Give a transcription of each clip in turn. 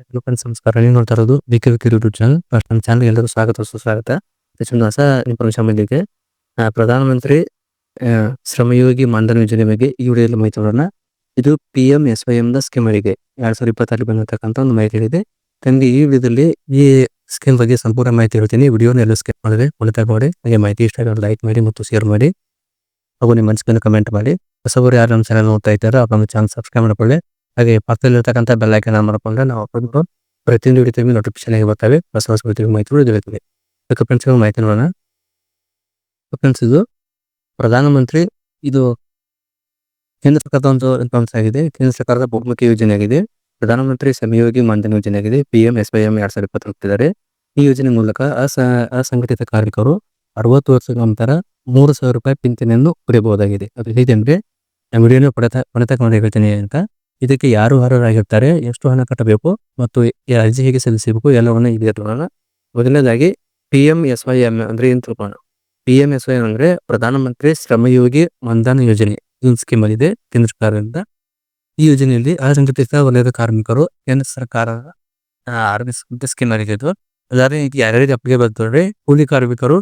Hello friends ನಮಸ್ಕಾರ ನೀವು ನೋಡ್ತಾ ಇರೋದು ವಿಕೆ ಯೂಟ್ಯೂಬ್ ಚಾನಲ್ ಫಸ್ಟ್ ನಮ್ಮ ಚಾನಲ್ ಎಲ್ಲರೂ ಸ್ವಾಗತ ಸುಸ್ವಾಗತ. ಹೆಚ್ಚಿನ ಹೊಸ ಇನ್ಫಾರ್ಮೇಶನ್ ಬಂದಿದೆ ಆ, ಪ್ರಧಾನಮಂತ್ರಿ ಶ್ರಮಯೋಗಿ ಮಾನ್ಧನ್ ಯೋಜನೆ ಬಗ್ಗೆ ಈ ವಿಡಿಯೋದಲ್ಲಿ ಮಾಹಿತಿ ನೋಡೋಣ. ಇದು ಪಿ ಎಂ ಎಸ್ ವೈ ಎಂದ ಸ್ಕೀಮ್ ಆಗಿದೆ ಎರಡ್ ಸಾವಿರದ ಇಪ್ಪತ್ತಾರು ಬಂದಿರತಕ್ಕಂಥ ಒಂದು ಮಾಹಿತಿ ಇದೆ ನನಗೆ ಈ ವಿಡಿಯೋದಲ್ಲಿ ಈ ಸ್ಕೀಮ್ ಬಗ್ಗೆ ಸಂಪೂರ್ಣ ಮಾಹಿತಿ ಹೇಳ್ತೀನಿ. ವಿಡಿಯೋನ ಎಲ್ಲ ಸ್ಕಿಪ್ ಮಾಡಿದ್ರೆ ಉಳಿತಾಯ ಮಾಡಿ ನನಗೆ ಮಾಹಿತಿ ಇಷ್ಟ ಆಗಿರೋ ಲೈಕ್ ಮಾಡಿ ಮತ್ತು ಶೇರ್ ಮಾಡಿ. ಹಾಗೂ ನಿಮ್ಮ ಮನಸ್ಸಿನ ಕಮೆಂಟ್ ಮಾಡಿ. ಹೊಸಬರು ಯಾರು ನಮ್ಮ ಚಾನಲ್ ನೋಡ್ತಾ ಇದ್ದಾರೋ ಅವ್ರ ನಮ್ಮ ಚಾನಲ್ ಸಬ್ಸ್ಕ್ರೈಬ್ ಮಾಡ್ಕೊಳ್ಳಿ. ಹಾಗೆ ಪಕ್ಕದಲ್ಲಿರ್ತಕ್ಕಂಥ ಬೆಲ್ ಐಕನ್ ಆನ್ ಮಾಡ್ಕೊಂಡ್ರೆ ನಾವು ಅಪ್ಲೋಡ್ ಪ್ರತಿಯೊಂದು ವಿಡಿಯೋ ನೋಟಿಫಿಕೇಶನ್ ಆಗಿ ಬರ್ತವೆ. ಹೊಸ ಹೊಸ ವಿಡಿಯೋ ಮಾಹಿತಿಗಳು ದೊರೆಯುತ್ತದೆ ಅದಕ್ಕೆ ಫ್ರೆಂಡ್ಸ್ ಮಾಹಿತಿ ನೋಡೋಣ. ಫ್ರೆಂಡ್ಸ್ ಇದು ಪ್ರಧಾನಮಂತ್ರಿ, ಇದು ಕೇಂದ್ರ ಸರ್ಕಾರದ ಒಂದು ಇನ್ಫಾರ್ಮ್ಸ್ ಆಗಿದೆ. ಕೇಂದ್ರ ಸರ್ಕಾರದ ಬಹುಮುಖಿ ಯೋಜನೆ ಆಗಿದೆ. ಪ್ರಧಾನಮಂತ್ರಿ ಸಮಯೋಗಿ ಮಾನ್ಧನ್ ಯೋಜನೆ ಆಗಿದೆ. P M S Y M ಎರಡ್ ಸಾವಿರದ ಇಪ್ಪತ್ತೊಂದಿದ್ದಾರೆ ಈ ಯೋಜನೆ ಮೂಲಕ ಅಸ, ಅಸಂಘಟಿತ ಕಾರ್ಮಿಕರು ಅರವತ್ತು ವರ್ಷದ ನಂತರ ಮೂರು ಸಾವಿರ ರೂಪಾಯಿ ಪಿಂಚಣಿಯನ್ನು ಪಡೆಯಬಹುದಾಗಿದೆ. ಅದು ಹೇಗೆಂದ್ರೆ, ನಮ್ಮ ವಿಡಿಯೋನ ಪಡೆತ ಪಡೆತಕ್ಕಂಥ ಯೋಜನೆ ಅಂತ ಇದಕ್ಕೆ ಯಾರು ಅರ್ಹರಾಗಿರ್ತಾರೆ ಎಷ್ಟು ಹಣ ಕಟ್ಟಬೇಕು ಮತ್ತು ಅರ್ಜಿ ಹೇಗೆ ಸಲ್ಲಿಸಬೇಕು ಎಲ್ಲವನ್ನ ಇಲ್ಲಿ ನೋಡೋಣ ಮೊದಲನೇದಾಗಿ P M S Y M ಅಂದ್ರೆ ಏನ್ ತಿಳ್ಕೊಳ್ಳೋಣ. ಪಿ ಎಂ ಎಸ್ ವೈ ಅಂದ್ರೆ ಪ್ರಧಾನಮಂತ್ರಿ ಶ್ರಮಯೋಗಿ ಮನ್ಧನ್ ಯೋಜನೆ. ಇದೊಂದು ಸ್ಕೀಮ್ ಆಗಿದೆ ಕೇಂದ್ರ ಸರ್ಕಾರದಿಂದ. ಈ ಯೋಜನೆಯಲ್ಲಿ ಅಸಂಘಟಿತ ವಲಯದ ಕಾರ್ಮಿಕರು ಕೇಂದ್ರ ಸರ್ಕಾರ ಆ, ಆರಂಭಿಸಿದ ಸ್ಕೀಮ್ ಆಗಿದೆ ಇದು ಅದಾದ್ರೆ ಇದು ಯಾರ್ಯಾರಿಗೆ ಅಪ್ಲಿಕೆ ಬರ್ತಾರೆ ಕೂಲಿ ಕಾರ್ಮಿಕರು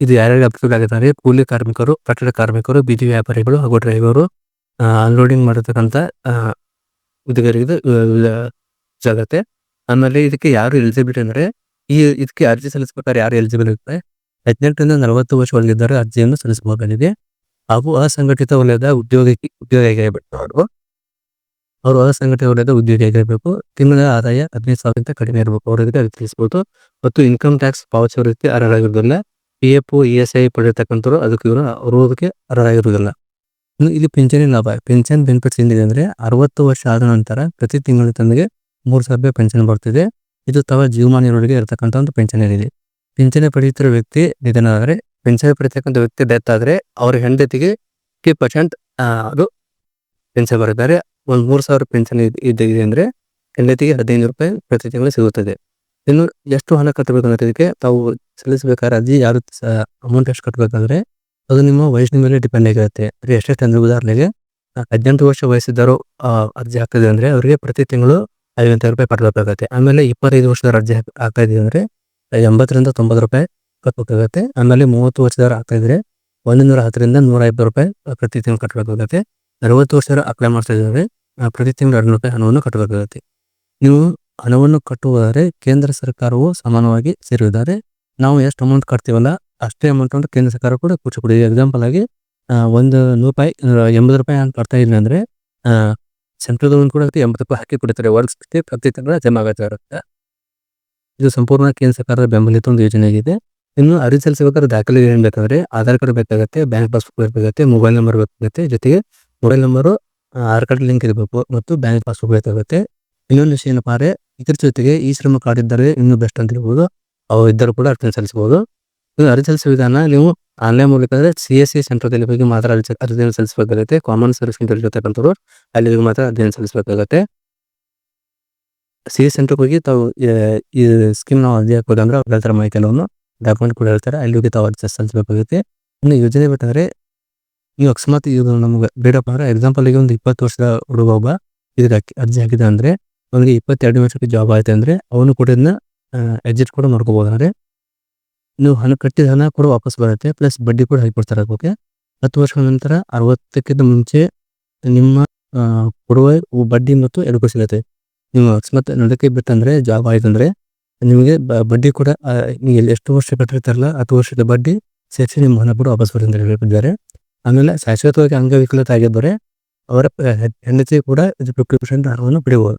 ಇದು ಯಾರ್ಯಾರಿಗೆ ಅಪ್ಲಿಕೇಬಲ್ ಆಗಿದ್ದಾರೆ ಕೂಲಿ ಕಾರ್ಮಿಕರು ಕಟ್ಟಡ ಕಾರ್ಮಿಕರು ಬೀದಿ ವ್ಯಾಪಾರಿಗಳು ಹಾಗೂ ಡ್ರೈವರು. ಅನ್ಲೋಡಿಂಗ್ ಮಾಡಿರ್ತಕ್ಕಂಥ ಉದ್ಯೋಗರಿಗೆ ಜಾಗತ್ತೆ. ಆಮೇಲೆ ಇದಕ್ಕೆ ಯಾರು ಎಲಿಜಿಬಿಲಿಟಿ ಅಂದ್ರೆ, ಈ, ಇದಕ್ಕೆ ಅರ್ಜಿ ಸಲ್ಲಿಸಬೇಕಾದ್ರೆ ಯಾರು ಎಲಿಜಿಬಲ್ ಇರುತ್ತೆ? ಹದಿನೆಂಟರಿಂದ ನಲವತ್ತು ವರ್ಷ ಒಳಗಿದ್ದಾರೆ ಅರ್ಜಿಯನ್ನು ಸಲ್ಲಿಸಬಹುದಾಗಿದೆ. ಹಾಗೂ ಅಸಂಘಟಿತ ವಲಯದ ಉದ್ಯೋಗಕ್ಕೆ ಉದ್ಯೋಗಿಯಾಗಿರಬೇಕು ಅವರು ಅಸಂಘಟಿತ ವಲಯದ ಉದ್ಯೋಗಿಯಾಗಿರಬೇಕು ತಿಂಗಳ ಆದಾಯ ಹದಿನೈದು ಸಾವಿರಕ್ಕಿಂತ ಕಡಿಮೆ ಇರಬೇಕು. ಅವರಿಗೆ ಅದು ತಿಳಿಸಬಹುದು. ಮತ್ತು ಇನ್ಕಮ್ ಟ್ಯಾಕ್ಸ್ ಪಾವತಿಸೋ ರೀತಿ ಅರ್ಹರಾಗಿರೋದಿಲ್ಲ P F E S I ಪಡೆಯತಕ್ಕಂಥವ್ರು, ಅದಕ್ಕೆ ಇವರು ಅವ್ರಿಗೆ ಅರ್ಹರಾಗಿರುವುದಿಲ್ಲ. ಇಲ್ಲಿ ಪಿಂಚಣಿ ಲಾಭ. ಪೆನ್ಷನ್ ಬೆನಿಫಿಟ್ಸ್ ಏನಿದೆ ಅಂದ್ರೆ ಅರವತ್ತು ವರ್ಷ ಆದ ನಂತರ ಪ್ರತಿ ತಿಂಗಳು ತನಗೆ ಮೂರು ಸಾವಿರ ರೂಪಾಯಿ ಪೆನ್ಷನ್ ಬರ್ತಿದೆ. ಇದು ತವ ಇರೋರಿಗೆ ಇರತಕ್ಕಂಥ ಒಂದು ಪೆನ್ಷನ್ ಏನಿದೆ. ಪಿಂಚಣಿ ಪಡೆಯುತ್ತಿರುವ ವ್ಯಕ್ತಿ ನಿಧನ ಆದರೆ ಪೆನ್ಷನ್ ಪಡೆಯತಕ್ಕಂಥ ವ್ಯಕ್ತಿ ಡೆತ್ ಆದರೆ ಅವರ ಹೆಂಡತಿಗೆ ಫಿಫ್ಟಿ ಪರ್ಸೆಂಟ್ ಅದು ಪೆನ್ಷನ್ ಬರುತ್ತಾರೆ. ಒಂದು ಮೂರು ಸಾವಿರ ಪೆನ್ಷನ್ ಇದೆ ಅಂದ್ರೆ ಹೆಂಡತಿಗೆ ಹದಿನೈದು ರೂಪಾಯಿ ಪ್ರತಿ ತಿಂಗಳು ಸಿಗುತ್ತದೆ. ಇನ್ನು ಎಷ್ಟು ಹಣ ಕಟ್ಟಬೇಕು ಅನ್ನೋದಕ್ಕೆ ತಾವು ಸಲ್ಲಿಸಬೇಕಾದ್ರೆ ಅರ್ಜಿ ಯಾರು ಅಮೌಂಟ್ ಎಷ್ಟು ಕಟ್ಟಬೇಕಂದ್ರೆ ಅದು ನಿಮ್ಮ ವಯಸ್ಸಿನ ಮೇಲೆ ಡಿಪೆಂಡ್ ಆಗಿರುತ್ತೆ. ಅದು ಎಷ್ಟೆಷ್ಟು ಅಂದ್ರೆ ಉದಾಹರಣೆಗೆ ಹದಿನೆಂಟು ವರ್ಷ ವಯಸ್ಸಿದ್ದವರು ಅರ್ಜಿ ಹಾಕ್ತಿದೆ ಅಂದರೆ ಅವರಿಗೆ ಪ್ರತಿ ತಿಂಗಳು ಐವತ್ತೈದು ರೂಪಾಯಿ ಕಟ್ಟಬೇಕಾಗುತ್ತೆ ಆಮೇಲೆ ಇಪ್ಪತ್ತೈದು ವರ್ಷದ ಅರ್ಜಿ ಹಾಕ್- ಹಾಕ್ತಾ ಇದೀವಿ ಅಂದರೆ ಎಂಬತ್ತರಿಂದ ತೊಂಬತ್ತು ರೂಪಾಯಿ ಕಟ್ಟಬೇಕಾಗುತ್ತೆ ಆಮೇಲೆ ಮೂವತ್ತು ವರ್ಷದವರು ಹಾಕ್ತಾ ಇದ್ರೆ ಒಂದೂರ ಹತ್ತರಿಂದ ನೂರ ಐವತ್ತು ರೂಪಾಯಿ ಪ್ರತಿ ತಿಂಗಳು ಕಟ್ಟಬೇಕಾಗುತ್ತೆ ಅರವತ್ತು ವರ್ಷದವರು ಅಪ್ಲೈ ಮಾಡ್ತಾ ಇದ್ದಾರೆ ಪ್ರತಿ ತಿಂಗಳು ಎರಡು ರೂಪಾಯಿ ಹಣವನ್ನು ಕಟ್ಟಬೇಕಾಗುತ್ತೆ ನೀವು ಹಣವನ್ನು ಕಟ್ಟುವುದಾದರೆ ಕೇಂದ್ರ ಸರ್ಕಾರವು ಸಮಾನವಾಗಿ ಸೇರಿದ್ದಾರೆ. ನಾವು ಎಷ್ಟು ಅಮೌಂಟ್ ಕಟ್ತೀವಲ್ಲ ಅಷ್ಟೇ ಅಮೌಂಟ್ ಅಂದ್ರೆ ಕೇಂದ್ರ ಸರ್ಕಾರ ಕೂಡ ಖುಷಿ ಕೊಡಿ ಎಕ್ಸಾಂಪಲ್ ಆಗಿ ಒಂದು ನೂರು ರೂಪಾಯಿ ಎಂಬತ್ತು ರೂಪಾಯಿ ಅಂತ ಕಟ್ತಾ ಇದ್ದೀನಿ ಅಂದ್ರೆ ಸೆಂಟ್ರಲ್ ಗೌರ್ಮೆಂಟ್ ಕೂಡ ಎಂಬತ್ತು ರೂಪಾಯಿ ಹಾಕಿ ಕೊಡ್ತಾರೆ ವರ್ಷಕ್ಕೆ ಪ್ರತಿ ತಿಂಗಳ ಜಮಾ ಆಗ್ತಾ ಇರುತ್ತೆ ಇದು ಸಂಪೂರ್ಣ ಕೇಂದ್ರ ಸರ್ಕಾರದ ಬೆಂಬಲಿತ ಒಂದು ಯೋಜನೆ ಆಗಿದೆ. ಇನ್ನು ಅರ್ಜಿ ಸಲ್ಲಿಸಬೇಕಾದ್ರೆ ದಾಖಲೆ ಏನ್ ಬೇಕಾದ್ರೆ, ಆಧಾರ್ ಕಾರ್ಡ್ ಬೇಕಾಗುತ್ತೆ, ಬ್ಯಾಂಕ್ ಪಾಸ್ಬುಕ್ ಬೇಕಾಗುತ್ತೆ ಮೊಬೈಲ್ ನಂಬರ್ ಬೇಕಾಗುತ್ತೆ. ಜೊತೆಗೆ mobile number Aadhaar card link ಇರಬೇಕು ಮತ್ತು ಬ್ಯಾಂಕ್ ಪಾಸ್ಬುಕ್ ಬೇಕಾಗುತ್ತೆ. ಇನ್ನೊಂದು ವಿಷಯ ಏನಪ್ಪಾ ಅಂದ್ರೆ, ಇದ್ರ ಜೊತೆಗೆ ಈ ಶ್ರಮ ಕಾರ್ಡ್ ಇದ್ದರೆ ಇನ್ನೂ ಬೆಸ್ಟ್ ಅಂತ ಹೇಳ್ಬೋದು. ಅವು ಇದ್ದರೂ ಕೂಡ ಅರ್ಜಿ ಸಲ್ಲಿಸಬಹುದು ಇದು ಅರ್ಜಿ ಸಲ್ಲಿಸುವ ವಿಧಾನ ನೀವು ಆನ್ಲೈನ್ ಮೂಲಕ ಅಂದರೆ ಸಿ ಎಸ್ ಸಿ ಸೆಂಟರ್ದಲ್ಲಿ ಹೋಗಿ ಮಾತ್ರ ಅರ್ಜಿ ಅರ್ಜಿಯನ್ನು ಸಲ್ಲಿಸಬೇಕಾಗುತ್ತೆ. ಕಾಮನ್ ಸರ್ವಿಸ್ ಸೆಂಟರ್ ಇರತಕ್ಕಂಥವ್ರು ಅಲ್ಲಿ ಹೋಗಿ ಮಾತ್ರ ಅರ್ಜಿಯನ್ನು ಸಲ್ಲಿಸಬೇಕಾಗುತ್ತೆ. ಸಿ ಎಸ್ ಸೆಂಟರ್ಗೆ ಹೋಗಿ ತಾವು ಈ ಸ್ಕೀಮ್ ನಾವು ಅರ್ಜಿ ಹಾಕೋದಂದ್ರೆ ಅವ್ರು ಹೇಳ್ತಾರೆ ಮಾಹಿತಿ ಎಲ್ಲವನ್ನು. ಡಾಕ್ಯುಮೆಂಟ್ ಕೂಡ ಹೇಳ್ತಾರೆ. ಅಲ್ಲಿ ಹೋಗಿ ತಾವು ಅರ್ಜಿ ಸಲ್ಲಿಸಬೇಕಾಗುತ್ತೆ. ಇನ್ನು ಯೋಜನೆ ಬಿಟ್ಟಂದ್ರೆ ನೀವು ಅಕಸ್ಮಾತ್ ಇದು ನಮಗೆ ಬೇಡಪ್ಪ ಅಂದ್ರೆ ಎಕ್ಸಾಂಪಲ್ ಈಗ ಒಂದು ಇಪ್ಪತ್ತು ವರ್ಷದ ಹುಡುಗ ಒಬ್ಬ ಇದಕ್ಕೆ ಅರ್ಜಿ ಹಾಕಿದ ಅಂದ್ರೆ ಅವನಿಗೆ ಇಪ್ಪತ್ತೆರಡು ವರ್ಷಕ್ಕೆ ಜಾಬ್ ಆಯ್ತು ಅಂದ್ರೆ ಅವನು ಕೂಡ ಇದನ್ನ ಎಕ್ಸಿಟ್ ಕೂಡ ಮಾಡ್ಕೋಬಹುದು ಅಂದ್ರೆ ನೀವು ಹಣ ಕಟ್ಟಿದ ಹಣ ಕೂಡ ವಾಪಸ್ ಬರುತ್ತೆ ಪ್ಲಸ್ ಬಡ್ಡಿ ಕೂಡ ಹಾಕಿಕೊಡ್ತಾರೆ ಅದಕ್ಕೆ. ಹತ್ತು ವರ್ಷಗಳ ನಂತರ ಅರವತ್ತಕ್ಕಿಂತ ಮುಂಚೆ ನಿಮ್ಮ ಕೊಡುವ ಬಡ್ಡಿ ಮತ್ತು ಎರಡು ಸಿಗುತ್ತೆ. ನೀವು ಅಕಸ್ಮಾತ್ ನಡಕ್ಕೆ ಬಿಟ್ಟಂದ್ರೆ ಜಾಬ್ ಆಯ್ತು ಅಂದ್ರೆ ನಿಮಗೆ ಬಡ್ಡಿ ಕೂಡ ನೀವು ಎಷ್ಟು ವರ್ಷ ಕಟ್ಟಿರ್ತಾರಲ್ಲ, ಹತ್ತು ವರ್ಷದ ಬಡ್ಡಿ ಸೇರಿಸಿ ನಿಮ್ಮ ಹಣ ಕೂಡ ವಾಪಸ್ ಬರುತ್ತೆ ಅಂತ ಹೇಳಿಬಿಟ್ಟಿದ್ದಾರೆ ಆಮೇಲೆ ಶಾಶ್ವತವಾಗಿ ಅಂಗವಿಕಲತೆ ಆಗಿದ್ದರೆ ಅವರ, ಹೆಂಡತಿ ಕೂಡ ಇದು ಫಿಫ್ಟಿ ಪರ್ಸೆಂಟ್ ಹಣವನ್ನು ಪಡೆಯಬಹುದು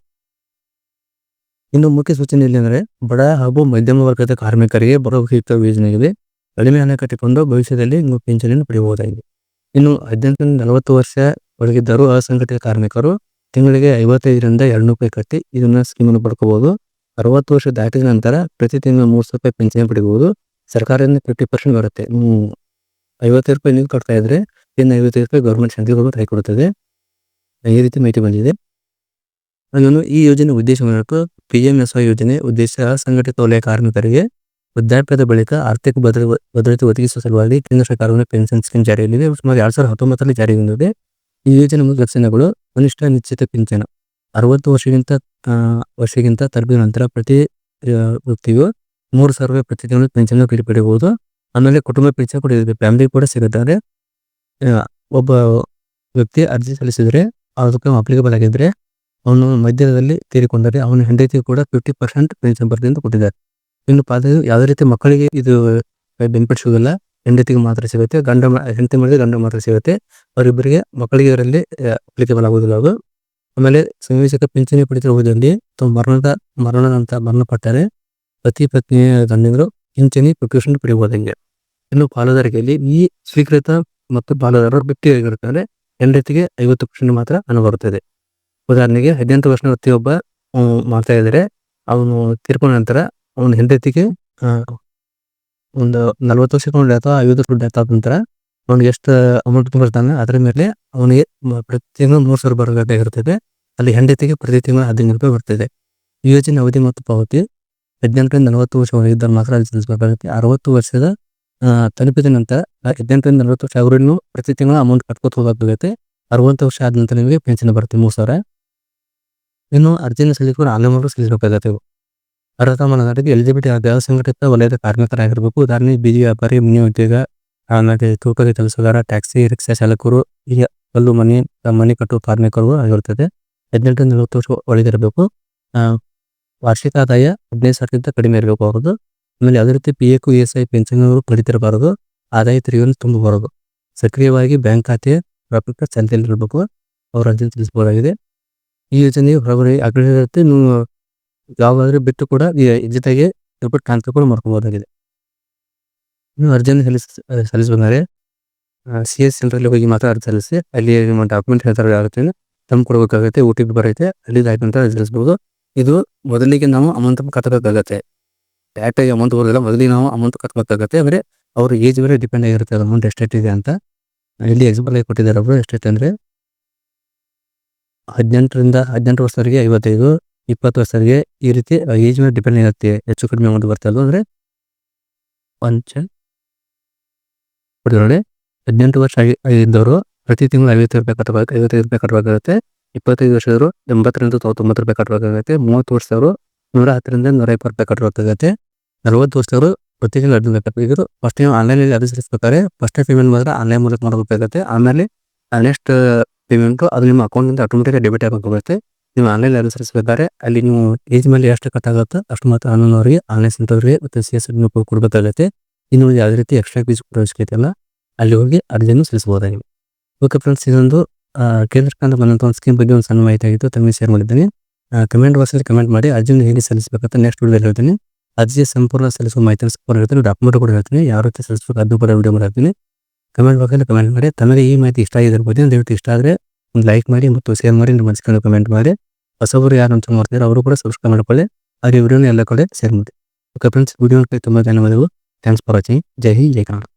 ಇನ್ನು ಮುಖ್ಯ ಸೂಚನೆ ಇಲ್ಲಿ ಅಂದ್ರೆ ಬಡ ಹಾಗೂ ಮಧ್ಯಮ ವರ್ಗದ ಕಾರ್ಮಿಕರಿಗೆ ಬರಬಹುದಿತ ಯೋಜನೆಗಿದೆ ಕಡಿಮೆ ಹಣ ಕಟ್ಟಿಕೊಂಡು ಭವಿಷ್ಯದಲ್ಲಿ ನೀವು ಪಿಂಚಣಿಯನ್ನು ಪಡೆಯಬಹುದಾಗಿದೆ. ಇನ್ನು ಹದಿನೆಂಟರಿಂದ ನಲವತ್ತು ವರ್ಷ ಒಳಗಿದ್ದರೂ ಅಸಂಘಟಿತ ಕಾರ್ಮಿಕರು ತಿಂಗಳಿಗೆ ಐವತ್ತೈದರಿಂದ ಎರಡು ರೂಪಾಯಿ ಕಟ್ಟಿ ಇದನ್ನ ಸ್ಕೀಮನ್ನು ಪಡ್ಕೋಬಹುದು. ಅರವತ್ತು ವರ್ಷ ದಾಟಿದ ನಂತರ ಪ್ರತಿ ತಿಂಗಳು ಮೂರು ರೂಪಾಯಿ ಪಿಂಚಣಿ ಪಡಿಬಹುದು ಸರ್ಕಾರದಿಂದ ಫಿಫ್ಟಿ ಪರ್ಸೆಂಟ್ ಬರುತ್ತೆ. ಐವತ್ತೈದು ರೂಪಾಯಿ ನೀವು ಕಟ್ತಾ ಇದ್ರೆ ಇನ್ನು ಐವತ್ತೈದು ರೂಪಾಯಿ ಗೌರ್ಮೆಂಟ್ ತಾಯಿ ಕೈ ಕೊಡುತ್ತದೆ. ಈ ರೀತಿ ಮಾಹಿತಿ ಬಂದಿದೆ. ಅದನ್ನು ಈ ಯೋಜನೆ ಉದ್ದೇಶ ಏನಿತ್ತು ಪಿ ಎಂ ಎಸ್ ವೈ ಯೋಜನೆ ಉದ್ದೇಶ ಅಸಂಘಟಿತ ವಲಯ ಕಾರ್ಮಿಕರಿಗೆ ವೃದ್ಧಾಪ್ಯದ ಬಳಿಕ ಆರ್ಥಿಕ ಭದ್ರ, ಭದ್ರತೆ ಒದಗಿಸುವ ಸಲುವಾಗಿ ಕೇಂದ್ರ ಸರ್ಕಾರವನ್ನು ಪೆನ್ಷನ್ ಸ್ಕೀಮ್ ಜಾರಿಯಲ್ಲಿದೆ. ಸುಮಾರು ಎರಡ್ ಸಾವಿರದ ಹತ್ತೊಂಬತ್ತರಲ್ಲಿ ಜಾರಿಗೆ ಬಂದಿದೆ ಈ ಯೋಜನೆ ಮುಖ್ಯ ಲಕ್ಷಣಗಳು ಕನಿಷ್ಠ ನಿಶ್ಚಿತ ಪಿಂಚಣ. ಅರವತ್ತು ವರ್ಷಗಿಂತ ವರ್ಷಗಿಂತ ತಲುಪಿದ ನಂತರ ಪ್ರತಿ ವ್ಯಕ್ತಿಯು ಮೂರು ಸಾವಿರ ಪ್ರತಿ ತಿಂಗಳು ಪೆನ್ಷನ್ ಪಡೆಯಬಹುದು ಆಮೇಲೆ ಕುಟುಂಬ ಪೆನ್ಷನ್ ಕೂಡ ಇದೆ. ಫ್ಯಾಮಿಲಿ ಕೂಡ ಸಿಗುತ್ತಾರೆ. ಒಬ್ಬ ವ್ಯಕ್ತಿ ಅರ್ಜಿ ಸಲ್ಲಿಸಿದರೆ ಅದಕ್ಕೆ ಅಪ್ಲಿಕೇಬಲ್ ಆಗಿದ್ರೆ ಅವನು ಮಧ್ಯದಲ್ಲಿ ತೀರಿಕೊಂಡರೆ ಅವನ ಹೆಂಡತಿ ಕೂಡ ಫಿಫ್ಟಿ ಪರ್ಸೆಂಟ್ ಪೆನ್ಷನ್ ಬರ್ತದೆ ಅಂತ ಕೊಟ್ಟಿದ್ದಾರೆ. ಇನ್ನು ಪಾದ ಯಾವುದೇ ರೀತಿ ಮಕ್ಕಳಿಗೆ ಇದು ಬೆನಿಫಿಟ್ ಸಿಗೋಲ್ಲ ಹೆಂಡತಿಗೆ ಮಾತ್ರ ಸಿಗುತ್ತೆ. ಗಂಡ ಹೆಂಡತಿ ಮಾಡಿದ್ರೆ ಗಂಡ ಮಾತ್ರ ಸಿಗುತ್ತೆ. ಅವರಿಬ್ಬರಿಗೆ ಮಕ್ಕಳಿಗೆ ಇದರಲ್ಲಿ ಅಪ್ಲಿಕೇಬಲ್ ಆಗುವುದಿಲ್ಲ ಅದು. ಆಮೇಲೆ ಸಂಯೋಜಕ ಪಿಂಚಣಿ ಪಡಿತಿರುವುದರಲ್ಲಿ ತಮ್ಮ ಮರಣದ ಮರಣ ಅಂತ ಮರಣಪಟ್ಟರೆ ಪತಿ ಪತ್ನಿಯ ಗಂಡಂದರು ಪಿಂಚಣಿ ಪ್ರೊಕ್ಯೂಷನ್ ಪಡೆಯಬಹುದಂಗೆ ಇನ್ನು ಪಾಲುದಾರಿಕೆಯಲ್ಲಿ ಈ ಸ್ವೀಕೃತ ಮತ್ತು ಪಾಲುದಾರರು ವ್ಯಕ್ತಿಯಾಗಿರುತ್ತಾರೆ ಹೆಂಡತಿಗೆ ಐವತ್ತು ಪರ್ಸೆಂಟ್ ಮಾತ್ರ ಹಣ ಬರುತ್ತದೆ. ಉದಾಹರಣೆಗೆ ಹದಿನೆಂಟು ವರ್ಷದ ವ್ಯಕ್ತಿಯೊಬ್ಬ ಮಾಡ್ತಾ ಇದ್ದಾರೆ. ಅವನು ತೀರ್ಕೊಂಡ ನಂತರ ಅವನ ಹೆಂಡತಿಗೆ ಒಂದು ನಲ್ವತ್ತು ವರ್ಷ ಅಥವಾ ಐವತ್ತು ವರ್ಷ ಡೆತ್ ಆದ ನಂತರ ಅವ್ನಿಗೆ ಎಷ್ಟು ಅಮೌಂಟ್ ತುಂಬಿರ್ತಾನೆ ಅದರ ಮೇಲೆ ಅವನಿಗೆ ಪ್ರತಿ ತಿಂಗಳು ಮೂರು ಸಾವಿರ ಬರಬೇಕಾಗಿರ್ತದೆ ಅಲ್ಲಿ ಹೆಂಡತಿಗೆ ಪ್ರತಿ ತಿಂಗಳು ಹದಿನೈದು ರೂಪಾಯಿ ಬರ್ತದೆ. ಯೋಜನೆ ಅವಧಿ ಮತ್ತು ಪಾವತಿ ಹದಿನೆಂಟರಿಂದ ನಲವತ್ತು ವರ್ಷ ಇದ್ದಾಗ ಮಾತ್ರ ಅಲ್ಲಿ ಸಲ್ಲಿಸಬೇಕಾಗುತ್ತೆ. ಅರವತ್ತು ವರ್ಷದ ತಲುಪಿದ ನಂತರ ಹದಿನೆಂಟರಿಂದ ನಲವತ್ತು ವರ್ಷ ಅವರನ್ನು ಪ್ರತಿ ತಿಂಗಳು ಅಮೌಂಟ್ ಕಟ್ಕೊತ ಹೋಗಬೇಕಾಗುತ್ತೆ. ಅರವತ್ತು ವರ್ಷ ಆದ ನಂತರ ನಿಮಗೆ ಪೆನ್ಷನ್ ಬರುತ್ತೆ ಮೂರು ಸಾವಿರ. ಇನ್ನು ಅರ್ಜಿನ ಸಲ್ಲಿಸಿಕೊಂಡು ಆನ್ಲೈನ್ ಮೂಲಕ ಸಲ್ಲಿಸಬೇಕಾಗುತ್ತೆ. ಅರ್ಹತಾ ಜಿ ಎಲಿಜಿಬಿಲಿಟಿ ಆದ ಸಂಘಟಿತ ವಲಯದ ಕಾರ್ಮಿಕರಾಗಿರಬೇಕು. ಉದಾಹರಣೆ, ಬೀದಿ ವ್ಯಾಪಾರಿ ಮನೆ ಉದ್ಯೋಗ ಆಮೇಲೆ ತೂಕದ ಕೆಲಸಗಾರ, ಟ್ಯಾಕ್ಸಿ, ರಿಕ್ಷಾ ಚಾಲಕರು ಹೀಗೆ ಕಲ್ಲು ಮನೆ ಮನೆ ಕಟ್ಟುವ ಕಾರ್ಮಿಕರು ಆಗಿರುತ್ತದೆ. ಹದಿನೆಂಟು ನಲವತ್ತು ವರ್ಷ ಒಳಗಿರಬೇಕು. ವಾರ್ಷಿಕ ಆದಾಯ ಹದಿನೈದು ಸಾವಿರಕ್ಕಿಂತ ಕಡಿಮೆ ಇರಬೇಕು ಅವ್ರದ್ದು. ಆಮೇಲೆ ಯಾವುದೇ ರೀತಿ P F E S I pension ಪಡಿತಿರಬಾರದು. ಆದಾಯ ತೆರಿಗೆಯನ್ನು ತುಂಬಬಾರದು. ಸಕ್ರಿಯವಾಗಿ ಬ್ಯಾಂಕ್ ಖಾತೆ ಪ್ರಾಪ್ತ ಚಾಲ್ತಿಯಲ್ಲಿರಬೇಕು ಅವರು ಅರ್ಜಿ ತಿಳಿಸಬಹುದಾಗಿದೆ ಈ ಯೋಜನೆ ಹೊರಗಡೆ ಅಗ್ರಹಿರುತ್ತೆ ನೀವು ಯಾವಾಗಾದ್ರೂ ಬಿಟ್ಟು ಕೂಡ ಜೊತೆಗೆ ರಿಪೋರ್ಟ್ ಟ್ರಾನ್ಸ್ಫರ್ ಕೂಡ ಮಾಡ್ಕೋಬಹುದಾಗಿದೆ ನೀವು ಅರ್ಜಿಯನ್ನು ಸಲ್ಲಿಸ, ಸಲ್ಲಿಸಬೇಕಾದ್ರೆ ಸಿ ಎಸ್ ಸೆಂಟ್ರಲ್ಲಿ ಹೋಗಿ ಮಾತ್ರ ಅರ್ಜಿ ಸಲ್ಲಿಸಿ, ಅಲ್ಲಿ ನಿಮ್ಮ ಡಾಕ್ಯುಮೆಂಟ್ ಹೇಳ್ತಾರೆ ಆಗುತ್ತೆ ತಮ್ಮ ಕೊಡಬೇಕಾಗುತ್ತೆ, ಓ ಟಿ ಪಿ ಬರುತ್ತೆ ಅಲ್ಲಿ ಆಯ್ತು ಅಂತ ಸಲ್ಲಿಸಬಹುದು. ಇದು ಮೊದಲಿಗೆ ನಾವು ಅಮೌಂಟ್ ಕಟ್ಟಬೇಕಾಗತ್ತೆ ಡೈರೆಕ್ಟಾಗಿ ಅಮೌಂಟ್ ಬರೋದಿಲ್ಲ, ಮೊದಲಿಗೆ ನಾವು ಅಮೌಂಟ್ ಕಟ್ಟಬೇಕಾಗತ್ತೆ ಅಂದರೆ ಅವ್ರ ಏಜ್ ಮೇಲೆ ಡಿಪೆಂಡ್ ಆಗಿರುತ್ತೆ ಅಮೌಂಟ್ ಎಷ್ಟೆಷ್ಟಿದೆ ಅಂತ. ಇಲ್ಲಿ ಎಕ್ಸಾಂಪಲ್ ಆಗಿ ಕೊಟ್ಟಿದ್ದಾರೆ ಅವರು ಎಷ್ಟೈತೆ ಅಂದರೆ ಹದಿನೆಂಟರಿಂದ ಹದಿನೆಂಟು ವರ್ಷದವರೆಗೆ, ಐವತ್ತೈದು, ಇಪ್ಪತ್ತು ವರ್ಷದವರೆಗೆ ಈ ರೀತಿ ಏಜ್ ಮೇಲೆ ಡಿಪೆಂಡ್ ಇರುತ್ತೆ. ಹೆಚ್ಚು ಕಡಿಮೆ ಅಮೌಂಟ್ ಬರ್ತಾ ಅಲ್ವ ಅಂದರೆ ನೋಡಿ ಹದಿನೆಂಟು ವರ್ಷ ಆಗಿ ಇದ್ದವರು ಪ್ರತಿ ತಿಂಗಳು ಐವತ್ತು ರೂಪಾಯಿ ಕಟ್ಟಬೇಕು ಐವತ್ತೈದು ರೂಪಾಯಿ ಕಟ್ಟಬೇಕಾಗುತ್ತೆ ಇಪ್ಪತ್ತೈದು ವರ್ಷದವರು ಎಂಬತ್ತರಿಂದ ತೊಂಬತ್ತು ರೂಪಾಯಿ ಕಟ್ಟಬೇಕಾಗುತ್ತೆ ಮೂವತ್ತು ವರ್ಷದವರು ನೂರ ಹತ್ತರಿಂದ ನೂರ ಇಪ್ಪತ್ತು ರೂಪಾಯಿ ಕಟ್ಟಬೇಕಾಗುತ್ತೆ ನಲವತ್ತು ವರ್ಷದವರು ಪ್ರತಿ ತಿಂಗಳು ಹದಿನೈದು ರೂಪಾಯಿ ಫಸ್ಟ್ ನೀವು ಆನ್ಲೈನಲ್ಲಿ ಅರ್ಜಿ ಸಲ್ಲಿಸ್ಬೇಕಾದ್ರೆ ಫಸ್ಟ್ ಪೇಮೆಂಟ್ ಮಾತ್ರ ಆನ್ಲೈನ್ ಮೂಲಕ ಮಾಡಬೇಕಾಗುತ್ತೆ ಆಮೇಲೆ ನೆಕ್ಸ್ಟ್ ಪೇಮೆಂಟು ಅದು ನಿಮ್ಮ ಅಕೌಂಟಿಂದ ಆಟೋಮೆಟಿಕ್ ಡೆಬಿಟ್ ಆಗಬೇಕಾಗುತ್ತೆ ನೀವು ಆನ್ಲೈನ್ ಅನುಸರಿಸಬೇಕಾದ್ರೆ ಅಲ್ಲಿ ನೀವು ಏಜ್ ಮೇಲೆ ಎಷ್ಟು ಕಟ್ಟಾಗುತ್ತೋ ಅಷ್ಟು ಮಾತ್ರ ಹನ್ನೊಂದವರೆಗೆ ಆನ್ಲೈನ್ ಸೆಂಟರ್ಗೆ ಮತ್ತು ಸಿ ಎಸ್ ನೀವು ಕೊಡಬೇಕಾಗುತ್ತೆ. ಇನ್ನು ಯಾವುದೇ ರೀತಿ ಎಕ್ಸ್ಟ್ರಾ ಫೀಸ್ ಪ್ರವೇಶಕ್ಕೆ ಇಲ್ಲ ಅಲ್ಲಿ ಹೋಗಿ ಅರ್ಜಿಯನ್ನು ನೀವು. ಓಕೆ ಫ್ರೆಂಡ್ಸ್ ಇದೊಂದು ಆ, ಕೇಂದ್ರ ಸರ್ಕಾರದ ಬಂದಂಥ ಒಂದು ಸ್ಕೀಮ್ ಬಗ್ಗೆ ಒಂದು ಸಣ್ಣ ಮಾಹಿತಿ ಆಗಿತ್ತು ತಮಗೆ ಶೇರ್ ಮಾಡಿದ್ದೀನಿ. ಕಮೆಂಟ್ ಬಾಕ್ಸಲ್ಲಿ ಕಮೆಂಟ್ ಮಾಡಿ ಅರ್ಜಿನ ಹೇಗೆ ಸಲ್ಲಿಸಬೇಕಂತ ನೆಕ್ಸ್ಟ್ ವಿಡಿಯೋದಲ್ಲಿ ಹೇಳ್ತೀನಿ. ಅರ್ಜಿ ಸಂಪೂರ್ಣ ಸಲ್ಲಿಸುವ ಮಾಹಿತಿ ಸಂಪೂರ್ಣ ಹೇಳ್ತೀನಿ ಡಾಕ್ಯುಮೆಂಟ್ ಕೂಡ ಹೇಳ್ತೀನಿ ಯಾವ ರೀತಿ ಸಲ್ಲಿಸಬೇಕು ಅದನ್ನು ಕೂಡ ವಿಡಿಯೋ ಮಾಡ್ತೀನಿ ಕಮೆಂಟ್ ಬಾಕ್ಸಲ್ಲಿ ಕಮೆಂಟ್ ಮಾಡಿ. ತಮಗೆ ಈ ಮಾಹಿತಿ ಇಷ್ಟ ಆಗಿದೆ ಬಗ್ಗೆ ದಯವಿಟ್ಟು ಇಷ್ಟ ಆದರೆ ಒಂದು ಲೈಕ್ ಮಾಡಿ ಮತ್ತು ಶೇರ್ ಮಾಡಿ. ನಿಮ್ಮ ಮನಸ್ಸಿಗೆ ಕಮೆಂಟ್ ಮಾಡಿ. ಹೊಸಬರು ಯಾರು ಅಂತ ಮಾಡ್ತಾರೆ ಅವರು ಕೂಡ ಸಬ್ಸ್ಕ್ರೈಬ್ ಮಾಡ್ಕೊಳ್ಳಿ. ಹಾಗೆ ವಿಡಿಯೋನ ಎಲ್ಲ ಕಡೆ ಶೇರ್ ಮಾಡಿ. ಓಕೆ ಫ್ರೆಂಡ್ಸ್ ವಿಡಿಯೋ ತುಂಬ ಧನ್ಯವಾದಗಳು. Thanks for watching Jai Hind, Jai Kannada